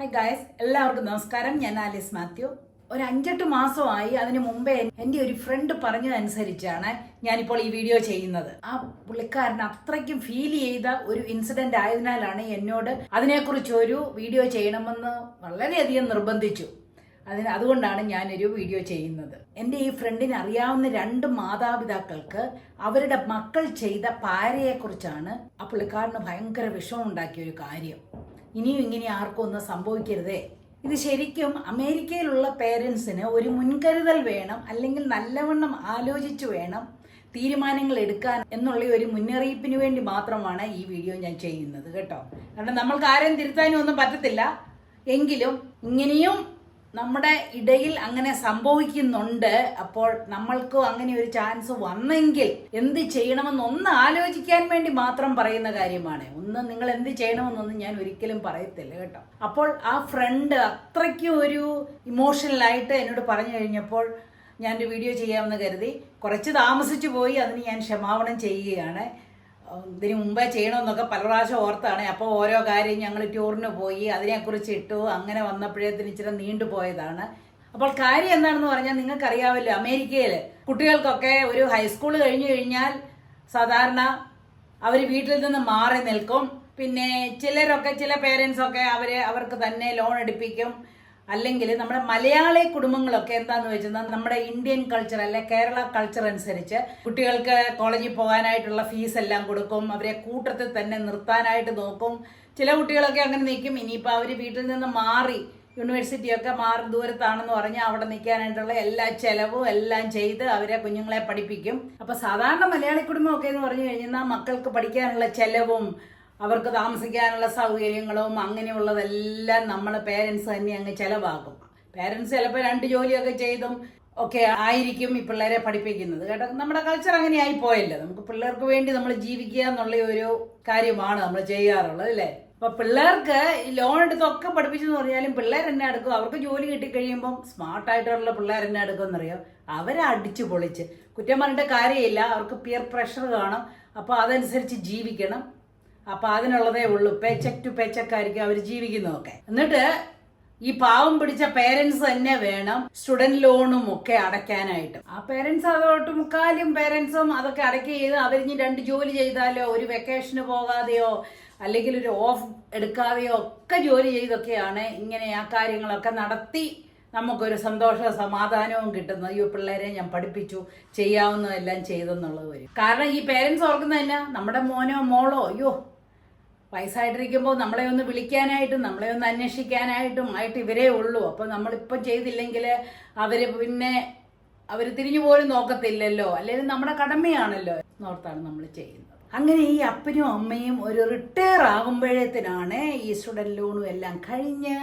Hi guys എല്ലാവർക്കും നമസ്കാരം. ഞാൻ ആലിസ് മാത്യു. ഒരു അഞ്ചെട്ട് മാസമായി അതിന് മുമ്പേ എന്റെ ഒരു ഫ്രണ്ട് പറഞ്ഞതനുസരിച്ചാണ് ഞാനിപ്പോൾ ഈ വീഡിയോ ചെയ്യുന്നത്. ആ പുള്ളിക്കാരൻ അത്രയ്ക്കും ഫീൽ ചെയ്ത ഒരു ഇൻസിഡന്റ് ആയതിനാലാണ് എന്നോട് അതിനെക്കുറിച്ച് ഒരു വീഡിയോ ചെയ്യണമെന്ന് വളരെയധികം നിർബന്ധിച്ചു. അതിന് അതുകൊണ്ടാണ് ഞാനൊരു വീഡിയോ ചെയ്യുന്നത്. എന്റെ ഈ ഫ്രണ്ടിന് അറിയാവുന്ന രണ്ട് മാതാപിതാക്കൾക്ക് അവരുടെ മക്കൾ ചെയ്ത പാരയെക്കുറിച്ചാണ് ആ പുള്ളിക്കാരന് ഭയങ്കര വിഷമം ഉണ്ടാക്കിയ ഒരു കാര്യം. ഇനിയും ഇങ്ങനെ ആർക്കും ഒന്നും സംഭവിക്കരുതേ. ഇത് ശരിക്കും അമേരിക്കയിലുള്ള പേരൻസിന് ഒരു മുൻകരുതൽ വേണം അല്ലെങ്കിൽ നല്ലവണ്ണം ആലോചിച്ച് വേണം തീരുമാനങ്ങൾ എടുക്കാൻ എന്നുള്ള ഒരു മുന്നറിയിപ്പിന് വേണ്ടി മാത്രമാണ് ഈ വീഡിയോ ഞാൻ ചെയ്യുന്നത് കേട്ടോ. കാരണം നമ്മൾക്ക് ആരെയും തിരുത്താനും ഒന്നും പറ്റത്തില്ല. എങ്കിലും ഇങ്ങനെയും നമ്മുടെ ഇടയിൽ അങ്ങനെ സംഭവിക്കുന്നുണ്ട്. അപ്പോൾ നമ്മൾക്ക് അങ്ങനെ ഒരു ചാൻസ് വന്നെങ്കിൽ എന്ത് ചെയ്യണമെന്ന് ഒന്ന് ആലോചിക്കാൻ വേണ്ടി മാത്രം പറയുന്ന കാര്യമാണ്. ഒന്ന് നിങ്ങൾ എന്ത് ചെയ്യണമെന്നൊന്നും ഞാൻ ഒരിക്കലും പറയത്തില്ല കേട്ടോ. അപ്പോൾ ആ ഫ്രണ്ട് അത്രയ്ക്ക് ഒരു ഇമോഷണലായിട്ട് എന്നോട് പറഞ്ഞു കഴിഞ്ഞപ്പോൾ ഞാനൊരു വീഡിയോ ചെയ്യാമെന്ന് കരുതി. കുറച്ച് താമസിച്ചു പോയി അതിന് ഞാൻ ക്ഷമാപണം ചെയ്യുകയാണ്. ഇതിന് മുമ്പേ ചെയ്യണമെന്നൊക്കെ പല പ്രാവശ്യം ഓർത്താണ്. അപ്പോൾ ഓരോ കാര്യം ഞങ്ങൾ ടൂറിന് പോയി അതിനെക്കുറിച്ച് ഇട്ടു അങ്ങനെ വന്നപ്പോഴേത്തിന് ഇച്ചിരി നീണ്ടുപോയതാണ് അപ്പോൾ കാര്യം എന്താണെന്ന് പറഞ്ഞാൽ നിങ്ങൾക്കറിയാമല്ലോ അമേരിക്കയിൽ കുട്ടികൾക്കൊക്കെ ഒരു ഹൈസ്കൂൾ കഴിഞ്ഞു കഴിഞ്ഞാൽ സാധാരണ അവർ വീട്ടിൽ നിന്ന് മാറി നിൽക്കും. പിന്നെ ചിലരൊക്കെ ചില പേരൻസൊക്കെ അവരെ അവർക്ക് തന്നെ ലോൺ എടുപ്പിക്കും. അല്ലെങ്കിൽ നമ്മുടെ മലയാളി കുടുംബങ്ങളൊക്കെ എന്താന്ന് വെച്ചാൽ നമ്മുടെ ഇന്ത്യൻ കൾച്ചർ അല്ലെ കേരള കൾച്ചർ അനുസരിച്ച് കുട്ടികൾക്ക് കോളേജിൽ പോകാനായിട്ടുള്ള ഫീസ് എല്ലാം കൊടുക്കും അവരെ കൂട്ടത്തിൽ തന്നെ നിർത്താനായിട്ട് നോക്കും. ചില കുട്ടികളൊക്കെ അങ്ങനെ നിൽക്കും. ഇനിയിപ്പോൾ അവർ വീട്ടിൽ നിന്ന് മാറി യൂണിവേഴ്സിറ്റിയൊക്കെ മാറി ദൂരത്താണെന്ന് പറഞ്ഞാൽ അവിടെ നിൽക്കാനായിട്ടുള്ള എല്ലാ ചെലവും എല്ലാം ചെയ്ത് അവരെ കുഞ്ഞുങ്ങളെ പഠിപ്പിക്കും. അപ്പോൾ സാധാരണ മലയാളി കുടുംബമൊക്കെ എന്ന് പറഞ്ഞു കഴിഞ്ഞാൽ മക്കൾക്ക് പഠിക്കാനുള്ള ചെലവും അവർക്ക് താമസിക്കാനുള്ള സൗകര്യങ്ങളും അങ്ങനെയുള്ളതെല്ലാം നമ്മൾ പേരൻസ് തന്നെ അങ്ങ് ചിലവാക്കും. പേരൻസ് ചിലപ്പോൾ രണ്ട് ജോലിയൊക്കെ ചെയ്തും ഒക്കെ ആയിരിക്കും ഈ പിള്ളേരെ പഠിപ്പിക്കുന്നത് കേട്ടോ. നമ്മുടെ കൾച്ചർ അങ്ങനെ ആയി പോയല്ലോ നമുക്ക് പിള്ളേർക്ക് വേണ്ടി നമ്മൾ ജീവിക്കുക എന്നുള്ള ഒരു കാര്യമാണ് നമ്മൾ ചെയ്യാറുള്ളത് അല്ലേ? അപ്പൊ പിള്ളേർക്ക് ലോൺ എടുത്തൊക്കെ പഠിപ്പിച്ചെന്ന് പറഞ്ഞാലും പിള്ളേർ എന്നെ എടുക്കും. അവർക്ക് ജോലി കിട്ടിക്കഴിയുമ്പം സ്മാർട്ടായിട്ടുള്ള പിള്ളേർ എന്നെ എടുക്കുമെന്നറിയാം? അവരെ അടിച്ചു പൊളിച്ച്. കുറ്റം പറഞ്ഞിട്ട് കാര്യമില്ല. അവർക്ക് പിയർ പ്രഷർ കാണും. അപ്പോൾ അതനുസരിച്ച് ജീവിക്കണം. അപ്പൊ അതിനുള്ളതേ ഉള്ളൂ. പേച്ചക് ടു പേച്ചക് ആയിരിക്കും അവർ ജീവിക്കുന്നതൊക്കെ. എന്നിട്ട് ഈ പാവം പിടിച്ച പേരൻസ് തന്നെ വേണം സ്റ്റുഡന്റ് ലോണും ഒക്കെ അടയ്ക്കാനായിട്ട്. ആ പേരൻസ് അതോട്ട് മുക്കാലും പേരൻസും അതൊക്കെ അടയ്ക്കുക ചെയ്ത് അവരിഞ്ഞ് രണ്ട് ജോലി ചെയ്താലോ ഒരു വെക്കേഷന് പോകാതെയോ അല്ലെങ്കിൽ ഒരു ഓഫ് എടുക്കാതെയോ ഒക്കെ ജോലി ചെയ്തൊക്കെയാണ് ഇങ്ങനെ ആ കാര്യങ്ങളൊക്കെ നടത്തി നമുക്കൊരു സന്തോഷവും സമാധാനവും കിട്ടുന്നത്. ഈ പിള്ളേരെ ഞാൻ പഠിപ്പിച്ചു ചെയ്യാവുന്നതെല്ലാം ചെയ്തെന്നുള്ളത് വരും. കാരണം ഈ പേരൻസ് ഓർക്കുന്നത് തന്നെ നമ്മുടെ മോനോ മോളോ? അയ്യോ വയസ്സായിട്ടിരിക്കുമ്പോൾ നമ്മളെ ഒന്ന് വിളിക്കാനായിട്ടും നമ്മളെ ഒന്ന് അന്വേഷിക്കാനായിട്ടും ആയിട്ട് ഇവരേ ഉള്ളൂ. അപ്പോൾ നമ്മളിപ്പം ചെയ്തില്ലെങ്കിൽ അവർ പിന്നെ അവർ തിരിഞ്ഞു പോലും നോക്കത്തില്ലല്ലോ. അല്ലെങ്കിൽ നമ്മുടെ കടമയാണല്ലോ. നോർത്താണ് നമ്മൾ ചെയ്യുന്നത്. അങ്ങനെ ഈ അപ്പനും അമ്മയും ഒരു റിട്ടയർ ആകുമ്പോഴത്തേനാണ് ഈ സ്റ്റുഡന്റ് ലോണും എല്ലാം കഴിഞ്ഞ്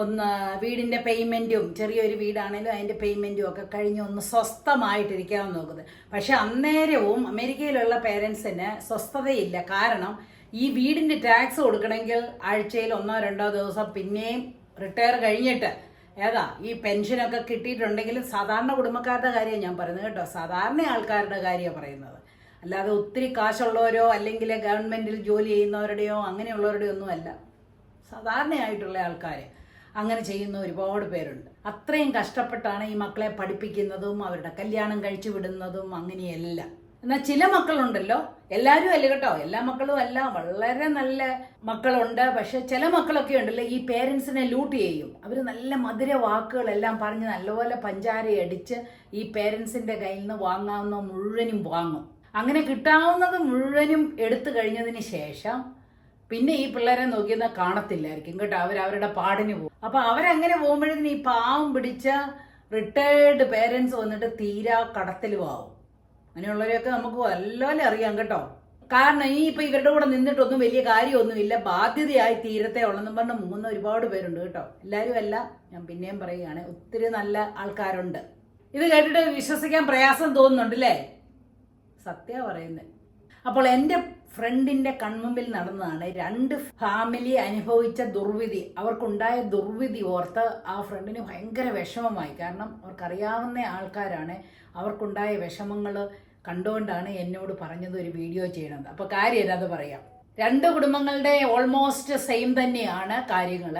ഒന്ന് വീടിന്റെ പേയ്മെന്റും ചെറിയൊരു വീടാണെങ്കിലും അതിന്റെ പേയ്മെന്റും ഒക്കെ കഴിഞ്ഞ് ഒന്ന് സ്വസ്ഥമായിട്ടിരിക്കാമെന്ന് നോക്കുന്നത്. പക്ഷെ അന്നേരവും അമേരിക്കയിലുള്ള പേരൻസിന് സ്വസ്ഥതയില്ല. കാരണം ഈ വീടിന്റെ ടാക്സ് കൊടുക്കണമെങ്കിൽ ആഴ്ചയിൽ ഒന്നോ രണ്ടോ ദിവസം പിന്നെയും റിട്ടയർ കഴിഞ്ഞിട്ട് ഏതാ ഈ പെൻഷനൊക്കെ കിട്ടിയിട്ടുണ്ടെങ്കിലും സാധാരണ കുടുംബക്കാരുടെ കാര്യമാണ് ഞാൻ പറയുന്നത് കേട്ടോ. സാധാരണ ആൾക്കാരുടെ കാര്യമാണ് പറയുന്നത്. അല്ലാതെ ഒത്തിരി കാശുള്ളവരോ അല്ലെങ്കിൽ ഗവൺമെന്റിൽ ജോലി ചെയ്യുന്നവരുടെയോ അങ്ങനെയുള്ളവരുടെയോ ഒന്നുമല്ല സാധാരണയായിട്ടുള്ള ആൾക്കാർ അങ്ങനെ ചെയ്യുന്ന ഒരുപാട് പേരുണ്ട്. അത്രയും കഷ്ടപ്പെട്ടാണ് ഈ മക്കളെ പഠിപ്പിക്കുന്നതും അവരുടെ കല്യാണം കഴിച്ചു വിടുന്നതും അങ്ങനെയെല്ലാം. എന്നാൽ ചില മക്കളുണ്ടല്ലോ. എല്ലാവരും അല്ല കേട്ടോ. എല്ലാ മക്കളും അല്ല. വളരെ നല്ല മക്കളുണ്ട്. പക്ഷെ ചില മക്കളൊക്കെ ഉണ്ടല്ലോ ഈ പേരൻസിനെ ലൂട്ട് ചെയ്യും. അവർ നല്ല മധുര വാക്കുകളെല്ലാം പറഞ്ഞ് നല്ലപോലെ പഞ്ചാരയടിച്ച് ഈ പേരൻസിന്റെ കയ്യിൽ നിന്ന് വാങ്ങാവുന്ന മുഴുവനും വാങ്ങും. അങ്ങനെ കിട്ടാവുന്നത് മുഴുവനും എടുത്തു കഴിഞ്ഞതിന് ശേഷം പിന്നെ ഈ പിള്ളേരെ നോക്കിയെന്ന് കാണത്തില്ലായിരിക്കും കേട്ടോ. അവർ അവരുടെ പാടിന് പോകും. അപ്പൊ അവരങ്ങനെ പോകുമ്പോഴത്തേന് ഈ പാവം പിടിച്ച റിട്ടയർഡ് പേരൻസ് വന്നിട്ട് തീരാ കടത്തിലും അങ്ങനെയുള്ളവരെയൊക്കെ നമുക്ക് നല്ലപോലെ അറിയാം കേട്ടോ. കാരണം ഈ ഇപ്പൊ ഇവരുടെ കൂടെ നിന്നിട്ടൊന്നും വലിയ കാര്യമൊന്നുമില്ല. ബാധ്യതയായി തീരത്തെ ഉള്ളെന്നും പറഞ്ഞ് മൂന്ന് ഒരുപാട് പേരുണ്ട് കേട്ടോ. എല്ലാവരും അല്ല ഞാൻ പിന്നെയും പറയുകയാണ് ഒത്തിരി നല്ല ആൾക്കാരുണ്ട്. ഇത് കേട്ടിട്ട് വിശ്വസിക്കാൻ പ്രയാസം തോന്നുന്നുണ്ട് അല്ലേ സത്യ പറയുന്നത് അപ്പോൾ എന്റെ ഫ്രണ്ടിന്റെ കൺമുമ്പിൽ നടന്നതാണ്. രണ്ട് ഫാമിലി അനുഭവിച്ച ദുർവിധി. അവർക്കുണ്ടായ ദുർവിധി ഓർത്ത് ആ ഫ്രണ്ടിന് ഭയങ്കര വിഷമമായി. കാരണം അവർക്കറിയാവുന്ന ആൾക്കാരാണ്. അവർക്കുണ്ടായ വിഷമങ്ങൾ കണ്ടുകൊണ്ടാണ് എന്നോട് പറഞ്ഞത് ഒരു വീഡിയോ ചെയ്യണത്. അപ്പോൾ കാര്യം അത് പറയാം. രണ്ട് കുടുംബങ്ങളുടെ ഓൾമോസ്റ്റ് സെയിം തന്നെയാണ് കാര്യങ്ങൾ.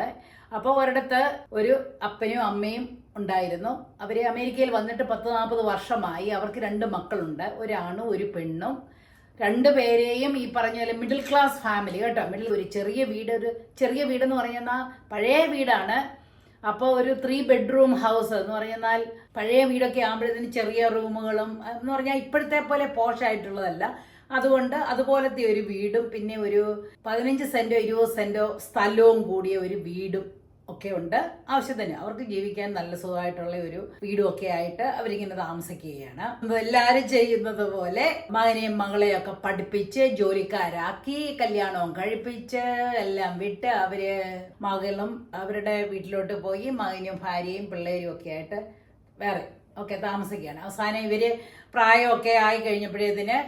അപ്പോൾ ഒരിടത്ത് ഒരു അപ്പനും അമ്മയും ഉണ്ടായിരുന്നു. അവർ അമേരിക്കയിൽ വന്നിട്ട് പത്ത് നാൽപ്പത് വർഷമായി. അവർക്ക് രണ്ട് മക്കളുണ്ട്. ഒരാണും ഒരു പെണ്ണും. രണ്ടുപേരെയും ഈ പറഞ്ഞ പോലെ മിഡിൽ ക്ലാസ് ഫാമിലി കേട്ടോ. മിഡിൽ ഒരു ചെറിയ വീട് ഒരു ചെറിയ വീടെന്ന് പറഞ്ഞാൽ പഴയ വീടാണ്. അപ്പോൾ ഒരു ത്രീ ബെഡ്റൂം ഹൗസ് എന്ന് പറഞ്ഞാൽ പഴയ വീടൊക്കെ ആകുമ്പോഴത്തേന് ചെറിയ റൂമുകളും എന്ന് പറഞ്ഞാൽ ഇപ്പോഴത്തെ പോലെ പോഷായിട്ടുള്ളതല്ല അതുകൊണ്ട് അതുപോലത്തെ ഒരു വീടും പിന്നെ ഒരു പതിനഞ്ച് സെന്റോ ഇരുപത് സെന്റോ സ്ഥലവും കൂടിയ ഒരു വീടും ഒക്കെ ഉണ്ട്. ആവശ്യത്തിന് അവർക്ക് ജീവിക്കാൻ നല്ല സുഖമായിട്ടുള്ള ഒരു വീടും ഒക്കെ ആയിട്ട് അവരിങ്ങനെ താമസിക്കുകയാണ്. എല്ലാവരും ചെയ്യുന്നത് പോലെ മകനെയും മകളെയും ഒക്കെ പഠിപ്പിച്ച് ജോലിക്കാരാക്കി കല്യാണവും കഴിപ്പിച്ച് എല്ലാം വിട്ട് അവർ മകളും അവരുടെ വീട്ടിലോട്ട് പോയി മകനും ഭാര്യയും പിള്ളേരും ഒക്കെ ആയിട്ട് വേറെ ഒക്കെ താമസിക്കുകയാണ്. അവസാനം ഇവർ പ്രായമൊക്കെ ആയി കഴിഞ്ഞപ്പോഴേതിന്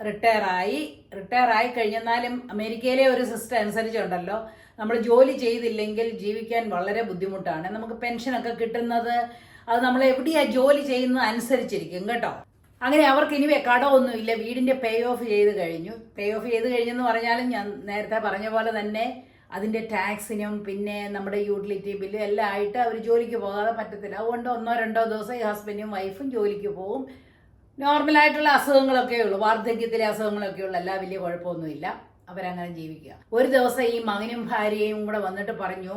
റിട്ടയർ ആയി കഴിഞ്ഞെന്നാലും അമേരിക്കയിലെ ഒരു സിസ്റ്റം അനുസരിച്ചുണ്ടല്ലോ. നമ്മൾ ജോലി ചെയ്തില്ലെങ്കിൽ ജീവിക്കാൻ വളരെ ബുദ്ധിമുട്ടാണ്. നമുക്ക് പെൻഷനൊക്കെ കിട്ടുന്നത് അത് നമ്മൾ എവിടെയാ ജോലി ചെയ്യുന്നത് അനുസരിച്ചിരിക്കും കേട്ടോ. അങ്ങനെ അവർക്ക് ഇനി കടമൊന്നുമില്ല. വീടിന്റെ പേ ഓഫ് ചെയ്ത് കഴിഞ്ഞു. പേ ഓഫ് ചെയ്ത് കഴിഞ്ഞെന്ന് പറഞ്ഞാലും ഞാൻ നേരത്തെ പറഞ്ഞ പോലെ തന്നെ അതിന്റെ ടാക്സിനും പിന്നെ നമ്മുടെ യൂട്ടിലിറ്റി ബില്ലും എല്ലാം ആയിട്ട് അവർ ജോലിക്ക് പോകാതെ പറ്റത്തില്ല. അതുകൊണ്ട് ഒന്നോ രണ്ടോ ദിവസം ഈ ഹസ്ബൻഡും വൈഫും ജോലിക്ക് പോകും നോർമലായിട്ടുള്ള അസുഖങ്ങളൊക്കെ ഉള്ളൂ. വാർദ്ധക്യത്തിലെ അസുഖങ്ങളൊക്കെ ഉള്ളൂ. എല്ലാ വലിയ കുഴപ്പമൊന്നുമില്ല. അവരങ്ങനെ ജീവിക്കുക. ഒരു ദിവസം ഈ മകനും ഭാര്യയും കൂടെ വന്നിട്ട് പറഞ്ഞു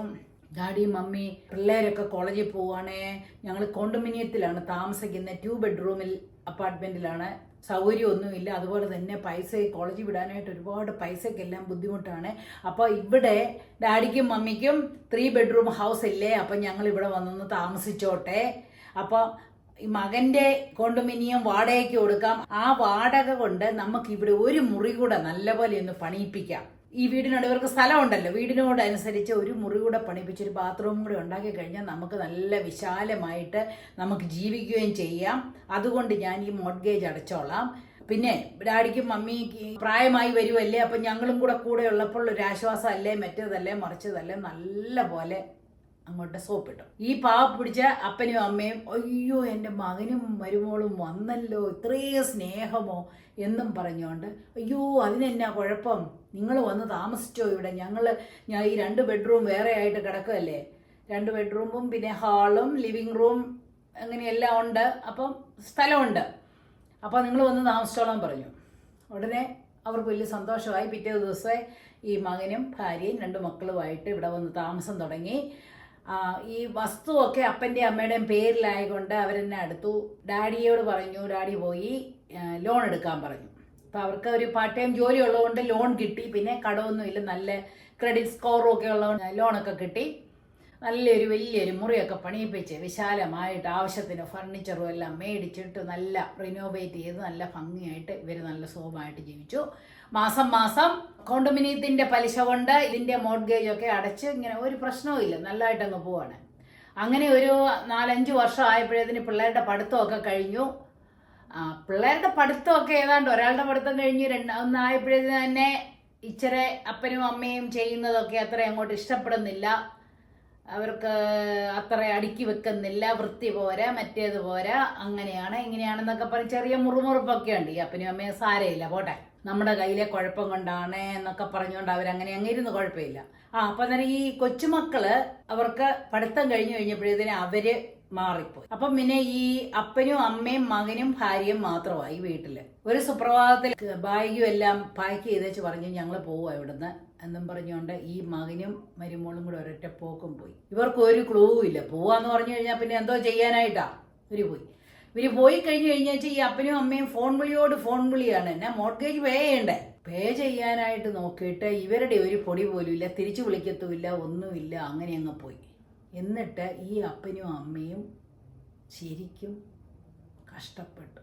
ഡാഡി മമ്മി പിള്ളേരൊക്കെ കോളേജിൽ പോവുകയാണേ. ഞങ്ങൾ കോണ്ടമിനിയത്തിലാണ് താമസിക്കുന്നത്. ടു ബെഡ്റൂമിൽ അപ്പാർട്ട്മെന്റിലാണ്. സൗകര്യമൊന്നുമില്ല. അതുപോലെ തന്നെ പൈസ കോളേജിൽ വിടാനായിട്ട് ഒരുപാട് പൈസക്കെല്ലാം ബുദ്ധിമുട്ടാണ്. അപ്പോൾ ഇവിടെ ഡാഡിക്കും മമ്മിക്കും ത്രീ ബെഡ്റൂം ഹൗസ് ഇല്ലേ? അപ്പം ഞങ്ങൾ ഇവിടെ വന്നൊന്ന് താമസിച്ചോട്ടെ. അപ്പോൾ മകന്റെ കോണ്ടുമിനിയം വാടകയ്ക്ക് കൊടുക്കാം. ആ വാടക കൊണ്ട് നമുക്ക് ഇവിടെ ഒരു മുറി കൂടെ നല്ലപോലെ ഒന്ന് പണിയിപ്പിക്കാം. ഈ വീടിനോട് ഇവർക്ക് സ്ഥലമുണ്ടല്ലോ. വീടിനോട് അനുസരിച്ച് ഒരു മുറി കൂടെ പണിപ്പിച്ച് ഒരു ബാത്റൂം കൂടെ ഉണ്ടാക്കി കഴിഞ്ഞാൽ നമുക്ക് നല്ല വിശാലമായിട്ട് നമുക്ക് ജീവിക്കുകയും ചെയ്യാം. അതുകൊണ്ട് ഞാൻ ഈ മോഡ്ഗേജ് അടച്ചോളാം. പിന്നെ ഡാഡിക്കും മമ്മിക്ക് പ്രായമായി വരുമല്ലേ അപ്പം ഞങ്ങളും കൂടെ കൂടെ ഉള്ളപ്പോൾ ഒരു ആശ്വാസമല്ലേ? മറ്റേതല്ലേ? മറിച്ചതല്ലേ? നല്ല പോലെ അങ്ങോട്ട് സോപ്പിട്ടു. ഈ പാവ പിടിച്ച അപ്പനും അമ്മയും അയ്യോ എന്റെ മകനും മരുമോളും വന്നല്ലോ ഇത്രയും സ്നേഹമോ എന്നും പറഞ്ഞുകൊണ്ട് അയ്യോ അതിനെന്നാ കുഴപ്പം? നിങ്ങൾ വന്ന് താമസിച്ചോ ഇവിടെ? ഞങ്ങൾ ഞാൻ ഈ രണ്ട് ബെഡ്റൂം വേറെ ആയിട്ട് കിടക്കുമല്ലേ രണ്ട് ബെഡ്റൂമും പിന്നെ ഹാളും ലിവിങ് റൂം അങ്ങനെയെല്ലാം ഉണ്ട്. അപ്പം സ്ഥലമുണ്ട്. അപ്പോൾ നിങ്ങൾ വന്ന് താമസിച്ചോളാൻ പറഞ്ഞു. ഉടനെ അവർക്ക് വലിയ സന്തോഷമായി. പിറ്റേ ദിവസം ഈ മകനും ഭാര്യയും രണ്ട് മക്കളുമായിട്ട് ഇവിടെ വന്ന് താമസം തുടങ്ങി. ഈ വസ്തുവൊക്കെ അപ്പന്റെ അമ്മയുടെയും പേരിലായതുകൊണ്ട് അവരെന്നെ അടുത്തു. ഡാഡിയോട് പറഞ്ഞു ഡാഡി പോയി ലോൺ എടുക്കാൻ പറഞ്ഞു. അപ്പോൾ അവർക്ക് ഒരു പാർട്ട് ടൈം ജോലി ഉള്ളതുകൊണ്ട് ലോൺ കിട്ടി. പിന്നെ കടമൊന്നുമില്ല നല്ല ക്രെഡിറ്റ് സ്കോറും ഒക്കെ ഉള്ളതുകൊണ്ട് ലോണൊക്കെ കിട്ടി. നല്ലൊരു വലിയൊരു മുറിയൊക്കെ പണിയിപ്പിച്ച് വിശാലമായിട്ട് ആവശ്യത്തിന് ഫർണിച്ചറും എല്ലാം മേടിച്ചിട്ട് നല്ല റിനോവേറ്റ് ചെയ്ത് നല്ല ഭംഗിയായിട്ട് ഇവർ നല്ല സുഖമായിട്ട് ജീവിച്ചു. മാസം മാസം കോണ്ടോമിനിയത്തിന്റെ പലിശ കൊണ്ട് ഇതിന്റെ മോഡ്ഗേജ് ഒക്കെ അടച്ച് ഇങ്ങനെ ഒരു പ്രശ്നവും ഇല്ല. നല്ലതായിട്ട് അങ്ങ് പോവാണ്. അങ്ങനെ ഒരു നാലഞ്ച് വർഷം ആയപ്പോഴേതിന് പിള്ളേരുടെ പഠിത്തമൊക്കെ കഴിഞ്ഞു. പിള്ളേരുടെ പഠിത്തമൊക്കെ ഏതാണ്ട് ഒരാളുടെ പഠിത്തം കഴിഞ്ഞു രണ്ട് ഒന്നായപ്പോഴത്തേന് തന്നെ ഇച്ചിരി അപ്പനും അമ്മയും ചെയ്യുന്നതൊക്കെ അത്ര അങ്ങോട്ട് ഇഷ്ടപ്പെടുന്നില്ല. അവർക്ക് അത്ര അടുക്കി വെക്കുന്നില്ല. വൃത്തി പോരാ മറ്റേത് പോരാ. അങ്ങനെയാണ് ഇങ്ങനെയാണെന്നൊക്കെ പറഞ്ഞ് ചെറിയ മുറുമുറുപ്പൊക്കെ ഉണ്ട്. ഈ അപ്പനും അമ്മയും സാരയില്ല പോട്ടെ. നമ്മുടെ കയ്യിലെ കുഴപ്പം കൊണ്ടാണ് എന്നൊക്കെ പറഞ്ഞുകൊണ്ട് അവരങ്ങനെ അങ്ങ് ഇരുന്ന് കുഴപ്പമില്ല. ആ അപ്പൊ അന്നേരം ഈ കൊച്ചുമക്കൾ അവർക്ക് പഠിത്തം കഴിഞ്ഞു കഴിഞ്ഞപ്പോഴത്തേന് അവർ മാറിപ്പോയി. അപ്പം പിന്നെ ഈ അപ്പനും അമ്മയും മകനും ഭാര്യയും മാത്രമായി വീട്ടിൽ. ഒരു സുപ്രഭാതത്തിൽ ബാഗും എല്ലാം പാക്ക് ചെയ്തേച്ച് പറഞ്ഞു ഞങ്ങൾ പോവുക ഇവിടുന്ന് എന്നും പറഞ്ഞുകൊണ്ട് ഈ മകനും മരുമോളും കൂടെ ഒരൊറ്റ പോക്കും പോയി. ഇവർക്ക് ഒരു ക്ലൂ ഇല്ല. പോവാന്ന് പറഞ്ഞു കഴിഞ്ഞാൽ പിന്നെ എന്തോ ചെയ്യാനായിട്ടാ? ഒരു പോയി. ഇവർ പോയി കഴിഞ്ഞു കഴിഞ്ഞാൽ ഈ അപ്പനും അമ്മയും ഫോൺ വിളിയോട് ഫോൺ വിളിയാണ്. എന്നെ മോർഗേജ് പേ ചെയ്യണ്ടേ? പേ ചെയ്യാനായിട്ട് നോക്കിയിട്ട് ഇവരുടെ ഒരു പൊടി പോലും ഇല്ല തിരിച്ചു വിളിക്കത്തുമില്ല ഒന്നുമില്ല അങ്ങനെ അങ്ങ് പോയി. എന്നിട്ട് ഈ അപ്പനും അമ്മയും ശരിക്കും കഷ്ടപ്പെട്ടു.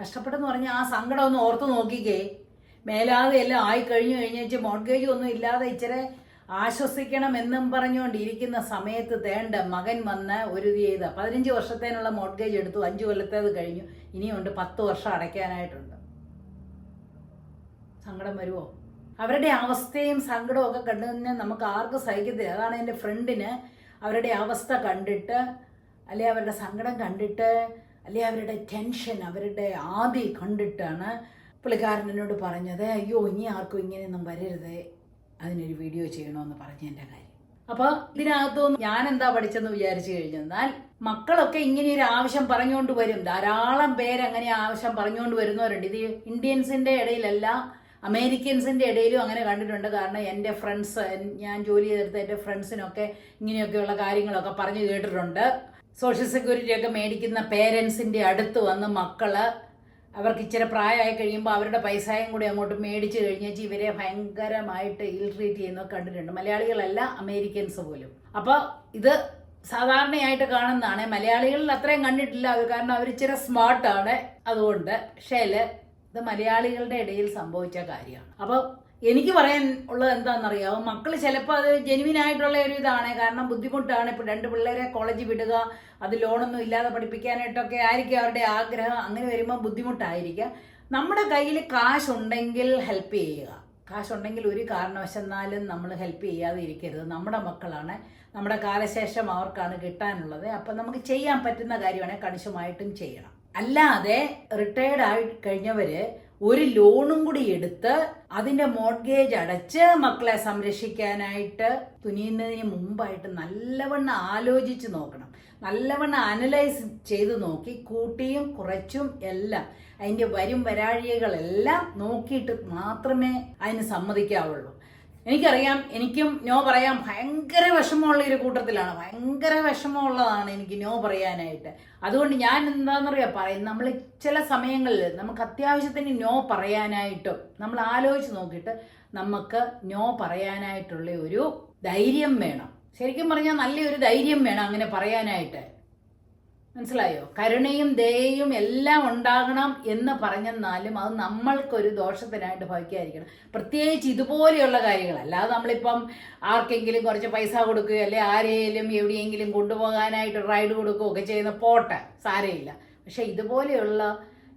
കഷ്ടപ്പെട്ടെന്ന് പറഞ്ഞാൽ ആ സങ്കടം ഒന്ന് ഓർത്ത് നോക്കിക്കേ. മേലാതെ എല്ലാം ആയി കഴിഞ്ഞു കഴിഞ്ഞാൽ മോർഗേജ് ഒന്നും ഇല്ലാതെ ഇച്ചിരി ആശ്വസിക്കണം എന്നും പറഞ്ഞുകൊണ്ടിരിക്കുന്ന സമയത്ത് തേണ്ട മകൻ വന്ന് ഒരു ചെയ്ത പതിനഞ്ച് വർഷത്തേനുള്ള മോർഗേജ് എടുത്തു അഞ്ച് കൊല്ലത്തേത് കഴിഞ്ഞു. ഇനിയുണ്ട് പത്ത് വർഷം അടയ്ക്കാനായിട്ടുണ്ട്. സങ്കടം വരുമോ അവരുടെ അവസ്ഥയും സങ്കടവും ഒക്കെ കണ്ടു നമുക്ക് ആർക്കും സഹിക്കത്തില്ല. അതാണ് എന്റെ ഫ്രണ്ടിന് അവരുടെ അവസ്ഥ കണ്ടിട്ട് അല്ലെ അവരുടെ സങ്കടം കണ്ടിട്ട് അല്ലെ അവരുടെ ടെൻഷൻ അവരുടെ ആദി കണ്ടിട്ടാണ് പുള്ളിക്കാരൻ എന്നോട് പറഞ്ഞത് അയ്യോ ഇനി ആർക്കും ഇങ്ങനെയൊന്നും വരരുത്. അതിനൊരു വീഡിയോ ചെയ്യണമെന്ന് പറഞ്ഞ എന്റെ കാര്യം. അപ്പൊ ഇതിനകത്തുനിന്ന് ഞാൻ എന്താ പഠിച്ചെന്ന് വിചാരിച്ചു കഴിഞ്ഞാൽ മക്കളൊക്കെ ഇങ്ങനെ ഒരു ആവശ്യം പറഞ്ഞുകൊണ്ട് വരും. ധാരാളം പേര് അങ്ങനെ ആവശ്യം പറഞ്ഞുകൊണ്ട് വരുന്നവരുണ്ട്. ഇത് ഇന്ത്യൻസിന്റെ ഇടയിലല്ല അമേരിക്കൻസിന്റെ ഇടയിലും അങ്ങനെ കണ്ടിട്ടുണ്ട്. കാരണം എന്റെ ഫ്രണ്ട്സ് ഞാൻ ജോലി ചെയ്തെടുത്ത എന്റെ ഫ്രണ്ട്സിനൊക്കെ ഇങ്ങനെയൊക്കെയുള്ള കാര്യങ്ങളൊക്കെ പറഞ്ഞു കേട്ടിട്ടുണ്ട്. സോഷ്യൽ സെക്യൂരിറ്റി ഒക്കെ മേടിക്കുന്ന പേരൻസിന്റെ അടുത്ത് വന്ന് മക്കൾ അവർക്ക് ഇച്ചിരി പ്രായമായി കഴിയുമ്പോൾ അവരുടെ പൈസയും കൂടി അങ്ങോട്ട് മേടിച്ച് കഴിഞ്ഞേച്ച് ഇവരെ ഭയങ്കരമായിട്ട് ഇൽ ട്രീറ്റ് ചെയ്യുന്നത് കണ്ടിട്ടുണ്ട്. മലയാളികളല്ല അമേരിക്കൻസ് പോലും. അപ്പോൾ ഇത് സാധാരണയായിട്ട് കാണുന്നതാണ്. മലയാളികളിൽ അത്രയും കണ്ടിട്ടില്ല അത് കാരണം അവർ ഇച്ചിരി സ്മാർട്ടാണ്. അതുകൊണ്ട് പക്ഷേ ഇത് മലയാളികളുടെ ഇടയിൽ സംഭവിച്ച കാര്യമാണ്. അപ്പോൾ എനിക്ക് പറയാൻ ഉള്ളത് എന്താണെന്നറിയാമോ മക്കൾ ചിലപ്പോൾ അത് ജെനുവിൻ ആയിട്ടുള്ള ഒരു ഇതാണ്. കാരണം ബുദ്ധിമുട്ടാണ്. ഇപ്പോൾ രണ്ട് പിള്ളേരെ കോളേജിൽ വിടുക അത് ലോണൊന്നും ഇല്ലാതെ പഠിപ്പിക്കാനായിട്ടൊക്കെ ആയിരിക്കും അവരുടെ ആഗ്രഹം. അങ്ങനെ വരുമ്പോൾ ബുദ്ധിമുട്ടായിരിക്കാം. നമ്മുടെ കയ്യിൽ കാശുണ്ടെങ്കിൽ ഹെൽപ്പ് ചെയ്യുക. കാശുണ്ടെങ്കിൽ ഒരു കാരണവശാലും നമ്മൾ ഹെൽപ്പ് ചെയ്യാതെ ഇരിക്കരുത് നമ്മുടെ മക്കളാണ്. നമ്മുടെ കാലശേഷം അവർക്കാണ് കിട്ടാനുള്ളത്. അപ്പം നമുക്ക് ചെയ്യാൻ പറ്റുന്ന കാര്യമാണെങ്കിൽ കണിശമായിട്ടും ചെയ്യണം. അല്ലാതെ റിട്ടയർഡ് ആയി കഴിഞ്ഞവര് ഒരു ലോണും കൂടി എടുത്ത് അതിന്റെ മോർഗേജ് അടച്ച് മക്കളെ സംരക്ഷിക്കാനായിട്ട് തുനിയുന്നതിന് മുമ്പായിട്ട് നല്ലവണ്ണം ആലോചിച്ച് നോക്കണം. നല്ലവണ്ണം അനലൈസ് ചെയ്ത് നോക്കി കൂട്ടിയും കുറച്ചും എല്ലാം അതിന്റെ വരും വരാഴികകളെല്ലാം നോക്കിയിട്ട് മാത്രമേ അതിന് സമ്മതിക്കാവുള്ളൂ. എനിക്കറിയാം എനിക്കും നോ പറയാം ഭയങ്കര വിഷമമുള്ള ഒരു കൂട്ടത്തിലാണ്. ഭയങ്കര വിഷമമുള്ളതാണ് എനിക്ക് നോ പറയാനായിട്ട്. അതുകൊണ്ട് ഞാൻ എന്താണെന്നറിയാം പറയും നമ്മൾ ചില സമയങ്ങളിൽ നമുക്ക് അത്യാവശ്യത്തിന് നോ പറയാനായിട്ടും നമ്മൾ ആലോചിച്ച് നോക്കിയിട്ട് നമുക്ക് നോ പറയാനായിട്ടുള്ള ഒരു ധൈര്യം വേണം. ശരിക്കും പറഞ്ഞാൽ നല്ലൊരു ധൈര്യം വേണം അങ്ങനെ പറയാനായിട്ട്. മനസ്സിലായോ? കരുണയും ദയയും എല്ലാം ഉണ്ടാകണം എന്ന് പറഞ്ഞെന്നാലും അത് നമ്മൾക്കൊരു ദോഷത്തിനായിട്ട് ഭവിക്കാതിരിക്കണം. പ്രത്യേകിച്ച് ഇതുപോലെയുള്ള കാര്യങ്ങൾ. അല്ലാതെ നമ്മളിപ്പം ആർക്കെങ്കിലും കുറച്ച് പൈസ കൊടുക്കുകയോ അല്ലെ ആരെയും എവിടെയെങ്കിലും കൊണ്ടുപോകാനായിട്ട് റൈഡ് കൊടുക്കുകയോ ഒക്കെ ചെയ്യുന്ന പോട്ടെ സാരയില്ല പക്ഷെ ഇതുപോലെയുള്ള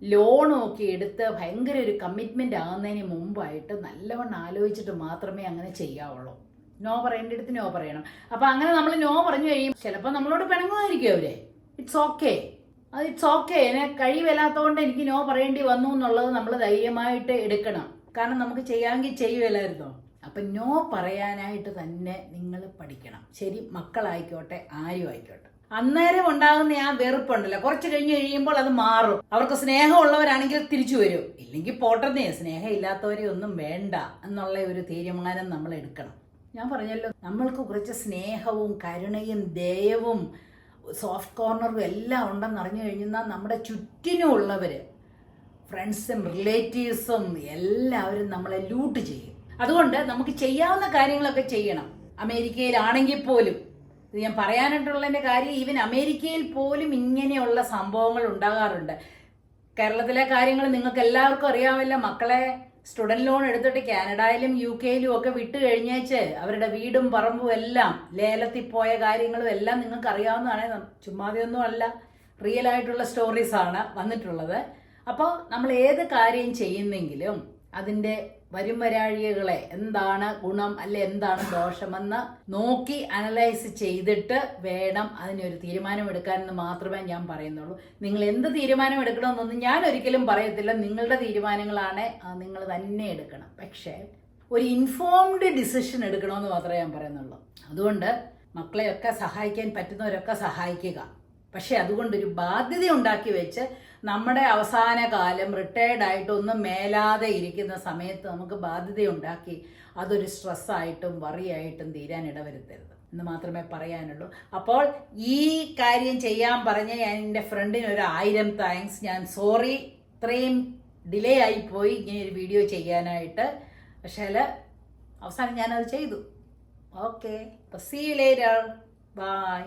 ലോണൊക്കെ എടുത്ത് ഭയങ്കര ഒരു കമ്മിറ്റ്മെന്റ് ആകുന്നതിന് മുമ്പായിട്ട് നല്ലവണ്ണം ആലോചിച്ചിട്ട് മാത്രമേ അങ്ങനെ ചെയ്യാവുള്ളൂ. നോ പറയേണ്ട അടുത്ത് നോ പറയണം. അപ്പൊ അങ്ങനെ നമ്മൾ നോ പറഞ്ഞു കഴിയും ചിലപ്പോൾ നമ്മളോട് പിണങ്ങുമായിരിക്കും അവരെ. ഇറ്റ്സ് ഓക്കെ അത് ഇറ്റ്സ് ഓക്കെ എന്നെ കഴിവില്ലാത്തതുകൊണ്ട് എനിക്ക് നോ പറയേണ്ടി വന്നു എന്നുള്ളത് നമ്മൾ ധൈര്യമായിട്ട് എടുക്കണം. കാരണം നമുക്ക് ചെയ്യാമെങ്കിൽ ചെയ്യുമല്ലായിരുന്നോ അപ്പൊ നോ പറയാനായിട്ട് തന്നെ നിങ്ങൾ പഠിക്കണം. ശരി മക്കളായിക്കോട്ടെ ആരും ആയിക്കോട്ടെ അന്നേരം ഉണ്ടാകുന്ന ആ വെറുപ്പുണ്ടല്ലോ. കുറച്ച് കഴിഞ്ഞ് കഴിയുമ്പോൾ അത് മാറും. അവർക്ക് സ്നേഹമുള്ളവരാണെങ്കിൽ തിരിച്ചു വരും. ഇല്ലെങ്കിൽ പോട്ടെന്നേ സ്നേഹം ഇല്ലാത്തവരെ ഒന്നും വേണ്ട എന്നുള്ള ഒരു തീരുമാനം നമ്മൾ എടുക്കണം. ഞാൻ പറഞ്ഞല്ലോ നമ്മൾക്ക് കുറച്ച് സ്നേഹവും കരുണയും ദയവും സോഫ്റ്റ് കോർണറും എല്ലാം ഉണ്ടെന്ന് അറിഞ്ഞു കഴിഞ്ഞാൽ നമ്മുടെ ചുറ്റിനുമുള്ളവർ ഫ്രണ്ട്സും റിലേറ്റീവ്സും എല്ലാവരും നമ്മളെ ലൂട്ട് ചെയ്യും. അതുകൊണ്ട് നമുക്ക് ചെയ്യാവുന്ന കാര്യങ്ങളൊക്കെ ചെയ്യണം. അമേരിക്കയിലാണെങ്കിൽ പോലും ഇത് ഞാൻ പറയാനായിട്ടുള്ളതിന്റെ കാര്യം ഈവൻ അമേരിക്കയിൽ പോലും ഇങ്ങനെയുള്ള സംഭവങ്ങൾ ഉണ്ടാകാറുണ്ട്. കേരളത്തിലെ കാര്യങ്ങൾ നിങ്ങൾക്ക് എല്ലാവർക്കും അറിയാമല്ലോ മക്കളെ സ്റ്റുഡന്റ് ലോൺ എടുത്തിട്ട് കാനഡയിലും യു കെയിലും ഒക്കെ വിട്ട് കഴിഞ്ഞേച്ച് അവരുടെ വീടും പറമ്പും എല്ലാം ലേലത്തിൽ പോയ കാര്യങ്ങളും എല്ലാം നിങ്ങൾക്ക് അറിയാവുന്നതാണ് ചുമ്മാതെയൊന്നും അല്ല റിയൽ ആയിട്ടുള്ള സ്റ്റോറീസാണ് വന്നിട്ടുള്ളത്. അപ്പോൾ നമ്മൾ ഏത് കാര്യം ചെയ്യുന്നെങ്കിലും അതിന്റെ വരും വരാഴികകളെ എന്താണ് ഗുണം അല്ലെ എന്താണ് ദോഷമെന്ന് നോക്കി അനലൈസ് ചെയ്തിട്ട് വേണം അതിനൊരു തീരുമാനം എടുക്കാനെന്ന് മാത്രമേ ഞാൻ പറയുന്നുള്ളൂ. നിങ്ങൾ എന്ത് തീരുമാനം എടുക്കണമെന്നൊന്നും ഞാൻ ഒരിക്കലും പറയത്തില്ല. നിങ്ങളുടെ തീരുമാനങ്ങളാണ് നിങ്ങൾ തന്നെ എടുക്കണം. പക്ഷേ ഒരു ഇൻഫോംഡ് ഡിസിഷൻ എടുക്കണമെന്ന് മാത്രമേ ഞാൻ പറയുന്നുള്ളൂ. അതുകൊണ്ട് മക്കളെയൊക്കെ സഹായിക്കാൻ പറ്റുന്നവരൊക്കെ സഹായിക്കുക. പക്ഷെ അതുകൊണ്ടൊരു ബാധ്യത ഉണ്ടാക്കി വെച്ച് നമ്മുടെ അവസാന കാലം റിട്ടയർഡ് ആയിട്ടൊന്നും മേലാതെ ഇരിക്കുന്ന സമയത്ത് നമുക്ക് ബാധ്യത ഉണ്ടാക്കി അതൊരു സ്ട്രെസ്സായിട്ടും വറിയായിട്ടും തീരാൻ ഇടവരുത്തരുത്. എന്ന് മാത്രമേ പറയാനുള്ളൂ. അപ്പോൾ ഈ കാര്യം ചെയ്യാൻ പറഞ്ഞ ഞാൻ എന്റെ ഫ്രണ്ടിന് ഒരു ആയിരം താങ്ക്സ് ഞാൻ സോറി ഇത്രയും ഡിലേ ആയിപ്പോയി ഇങ്ങനെ ഒരു വീഡിയോ ചെയ്യാനായിട്ട്. പക്ഷേ അവസാനം ഞാനത് ചെയ്തു. Okay see later by